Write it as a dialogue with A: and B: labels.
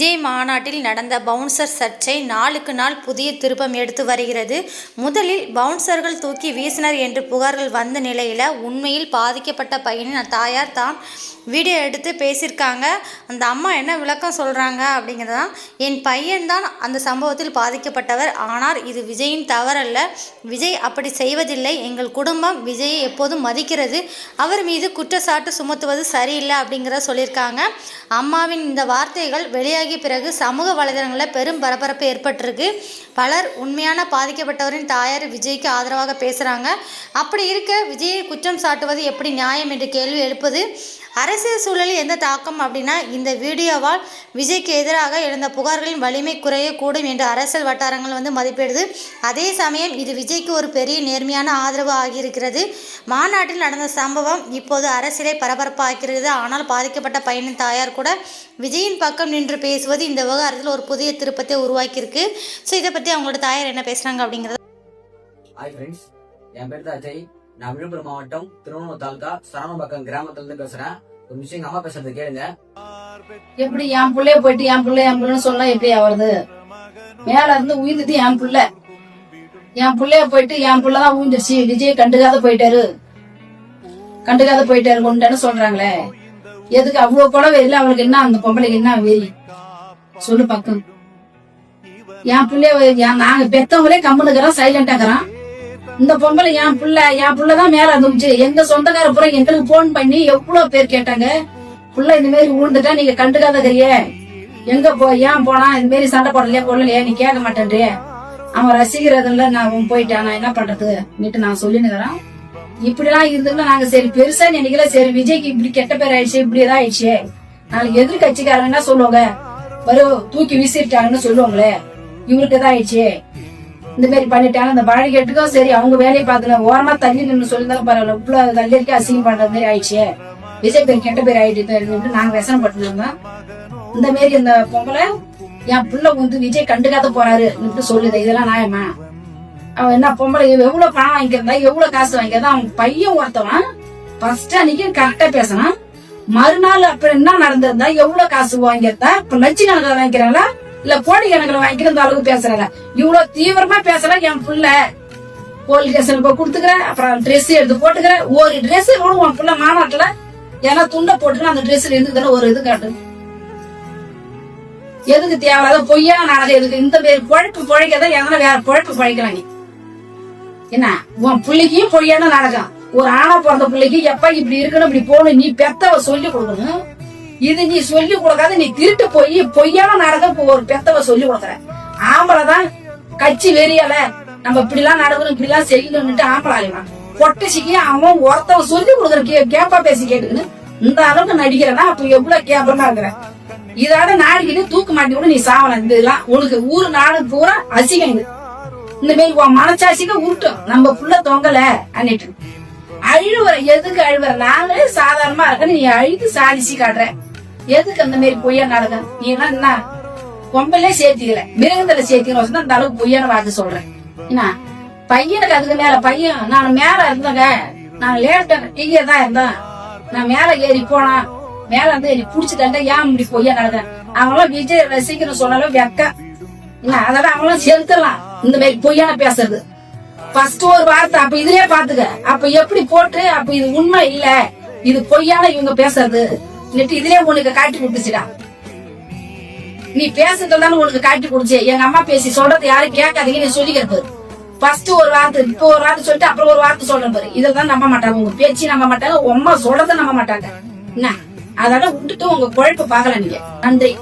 A: விஜய் மாநாட்டில் நடந்த பவுன்சர் சர்ச்சை நாளுக்கு நாள் புதிய திருப்பம் எடுத்து வருகிறது. முதலில் பவுன்சர்கள் தூக்கி வீசினர் என்று புகார்கள் வந்த நிலையில் உண்மையில் பாதிக்கப்பட்ட பையனின் தாயார் தான் வீடியோ எடுத்து பேசியிருக்காங்க. அந்த அம்மா என்ன விளக்கம் சொல்கிறாங்க அப்படிங்கிறதான் என் பையன்தான் அந்த சம்பவத்தில் பாதிக்கப்பட்டவர். ஆனால் இது விஜயின் தவறல்ல. விஜய் அப்படி செய்வதில்லை. எங்கள் குடும்பம் விஜயை எப்போதும் மதிக்கிறது. அவர் மீது குற்றச்சாட்டு சுமத்துவது சரியில்லை அப்படிங்கிறத சொல்லியிருக்காங்க. அம்மாவின் இந்த வார்த்தைகள் வெளியாகிய பிறகு சமூக வலைதளங்களில் பெரும் பரபரப்பு ஏற்பட்டிருக்கு. பலர் உண்மையான பாதிக்கப்பட்டவரின் தாயார் விஜய்க்கு ஆதரவாக பேசுகிறாங்க அப்படி இருக்க விஜயை குற்றம் சாட்டுவது எப்படி நியாயம் என்று கேள்வி எழுப்பது. அரசியல் சூழலில் எந்த தாக்கம் அப்படின்னா இந்த வீடியோவால் விஜய்க்கு எதிராக எழுந்த புகார்களின் வலிமை குறையக்கூடும் என்று அரசியல் வட்டாரங்கள் வந்து மதிப்பிடுது. அதே சமயம் இது விஜய்க்கு ஒரு பெரிய நேர்மையான ஆதரவு ஆகியிருக்கிறது. மாநாட்டில் நடந்த சம்பவம் இப்போது அரசியலை பரபரப்பாக்கிறது ஆனால் பாதிக்கப்பட்ட பையனின் தாயார் கூட விஜயின் பக்கம் நின்று பேசுவது இந்த விவகாரத்தில் ஒரு புதிய திருப்பத்தை உருவாக்கியிருக்கு. ஸோ இதை பற்றி அவங்களோட தாயார் என்ன பேசுகிறாங்க அப்படிங்கிறத
B: ஹாய் ஃப்ரெண்ட்ஸ் என் பேர் தான் அஜய். நான் விழுப்புரம் மாவட்டம் திருவண்ணூர் தாலுகா சரணம்பக்கம் கிராமத்துல இருந்து பேசுறேன். ஒரு விஷயம் எங்க அம்மா பேசுறது கேளுங்க.
C: எப்படி என் புள்ளைய போயிட்டு என் புள்ள என் புள்ளன்னு சொன்னா எப்படி வருது மேல இருந்து உயிர்ந்துட்டு என் புள்ள. என் புள்ளைய போயிட்டு என் புள்ளதான் உயிர்ந்துருச்சு. விஜய் கண்டுக்காத போயிட்டாரு. கண்டுக்காத போயிட்டாரு கொண்டான்னு சொல்றாங்களே. எதுக்கு அவ்வளவு கூட வெறியில அவளுக்கு என்ன? அந்த பொம்பளைக்கு என்ன? வெறி. சொல்லு பக்கம். என் பிள்ளைய நாங்க பெத்தவங்களே கம்முனுக்கிறோம் சைலண்டாக்குறான் இந்த பொம்பளை என் புள்ள என் புள்ளதான் மேல இருந்துச்சு எங்க சொந்தக்கார புறம் எங்களுக்கு போன் பண்ணி எவ்வளவு பேர் கேட்டாங்க? புள்ள இந்த மாதிரி விழுந்துட்டா நீங்க கண்டுக்காதக்கிறியே எங்க போ ஏன் போனா இந்த மாதிரி சண்டை போடலையே கொள்ளலையே நீ கேட்க மாட்டேன்றியே. அவன் ரசிக்கிறதுல நான் அவன் போயிட்டான். நான் என்ன பண்றது? நீட்டு நான் சொல்லினுக்கிறேன் இப்படி எல்லாம் இருந்ததுல நாங்க சரி பெருசா நினைக்கல சரி விஜய்க்கு இப்படி கெட்ட பேர் ஆயிடுச்சு இப்படி ஏதாவது ஆயிடுச்சு நாளைக்கு எதிர்கட்சிக்காரங்க என்ன சொல்லுவாங்க? வரும் தூக்கி வீசிட்டாங்கன்னு சொல்லுவாங்களே. இவருக்கு தான் ஆயிடுச்சு. இந்த மாதிரி பண்ணிட்டாங்க இந்த பாடிகேட்டுக்கும் சரி அவங்க வேலையை பார்த்துல ஓரமா தள்ளி நின்று சொல்லியிருந்தாலும் பரவாயில்ல இவ்வளவு தள்ளி இருக்கே அசிங்கம் பண்ற மாதிரி ஆயிடுச்சு. விஜய் பேர் கெட்ட பேர் ஆயிட்டு நாங்க விசனம் இருந்தோம் இந்த மாதிரி இந்த பொம்பளை என் புள்ள வந்து விஜய் கண்டுக்காத போறாரு சொல்லுது. இதெல்லாம் நியாயமா? அவன் என்ன பொம்பளை எவ்வளவு பணம் வாங்கிக்கிறதா எவ்வளவு காசு வாங்கிக்கிறதா அவன் பையன் ஒருத்தவன் ஃபர்ஸ்ட் அன்னைக்கு கரெக்டா பேசணும் மறுநாள் அப்புறம் என்ன நடந்திருந்தா எவ்வளவு காசு வாங்கியிருந்தா இப்ப லட்ச கணக்கில் வாங்கிக்கிறாங்களா இல்ல கோடி கணக்கில் வாங்கிக்கிற இந்த அளவுக்கு பேசுறாங்க இவ்வளவு தீவிரமா பேசுற என் பிள்ள. போலீஸ் ஸ்டேஷன் போய் கொடுத்துக்கிறேன் அப்புறம் ட்ரெஸ் எடுத்து போட்டுக்கிறேன். ஒரு ட்ரெஸ் கூட உன் பிள்ளை மாநாட்டுல ஏன்னா துண்டை போட்டுக்கிறேன் அந்த ட்ரெஸ்ல இருந்து ஒரு இது காட்டு. எதுக்கு தேவையில்லாத பொய்யா நாடகம் எதுக்கு? இந்த பேர் பொழைப்பு பொழைக்கதான் எதனா வேற பொழைப்பு பொழைக்கலாம் நீ. என்ன? உன் பிள்ளைக்கும் பொய்யான நாடகம். ஒரு ஆணா பிறந்த பிள்ளைக்கு எப்ப இப்படி இருக்கணும் இப்படி போகணும் நீ பெத்தவ சொல்லி கொடுக்கணும். இது நீ சொல்லி கொடுக்காத நீ திருட்டு போய் பொய்யான நடக்க ஒரு பெத்தவ சொல்லி கொடுக்குற. ஆம்பளை தான் கட்சி வெறியல நம்ம இப்படி எல்லாம் நடக்கணும் இப்படி எல்லாம் செய்யணும்னுட்டு ஆம்பளை ஆகலாம் பொட்டசிக்கு அவன் ஒருத்தவ சொல்லி கொடுக்குற கே கேப்பா பேசி கேட்டுக்கணும் இந்த அளவுக்கு நடிக்கிறனா அப்ப எவ்வளவு கேப்பமா இருக்கிற. இதோட நாடிக்கிட்டு தூக்கு மாட்டி கூட நீ சாவலாம் இந்த இதெல்லாம் உனக்கு ஊரு நாடு பூரா அசிங்க இந்த மாதிரி உன் மனச்சாட்சிக்கு உருட்டும் நம்ம புள்ள தொங்கல அன்னிட்டு. அழுவுற எதுக்கு அழுவுற? நானே சாதாரணமா இருக்க நீ அழுது சாதிச்சு காட்டுற. எதுக்கு அந்த மாதிரி பொய்யா நடக்க நீ என்ன பொம்பலே சேர்த்திக்கல. மிருகத்துல சேர்த்திக்கணும் அந்த அளவுக்கு பொய்யான வாக்கு சொல்றேன் என்ன? பையனுக்கு அதுக்கு மேல பையன் நான் மேல இருந்தங்க. நான் லேட்ட இங்கே தான் இருந்தேன். நான் மேல ஏறி போனா மேல இருந்து ஏறி புடிச்சுட்டேன் ஏன் இப்படி பொய்யா நடக்க அவங்களாம் விஜய் ரசிக்கணும் சொன்னாலும் வெக்க. என்ன? அதோட அவங்களாம் செலுத்தலாம் இந்த மாதிரி பொய்யான பேசுறது. ஃபர்ஸ்ட் ஒரு வார்த்தை அப்ப இதுலயே பாத்துக்க. அப்ப எப்படி போட்டு அப்ப இது உண்மை இல்ல. இது பொய்யான இவங்க பேசுறது. நெட்டு இதுலயே உனக்கு காட்டி கொடுத்துச்சுடா. நீ பேசுறதுதானே உனக்கு காட்டி கொடுச்சு எங்க அம்மா பேசி சொல்றது யாரும் கேட்காதீங்க நீ சொல்லிக்கிறது ஃபர்ஸ்ட் ஒரு வார்த்தை இப்போ ஒரு வார்த்தை சொல்லிட்டு அப்புறம் ஒரு வார்த்தை சொல்ற பாரு. இதெல்லாம் நம்ப மாட்டாங்க. உங்க பேச்சு நம்ப மாட்டாங்க உமா சொல்றத நம்ப மாட்டாங்க. என்ன? அதோட விட்டுட்டு உங்க குழப்ப பாக்கல நீங்க. நன்றி.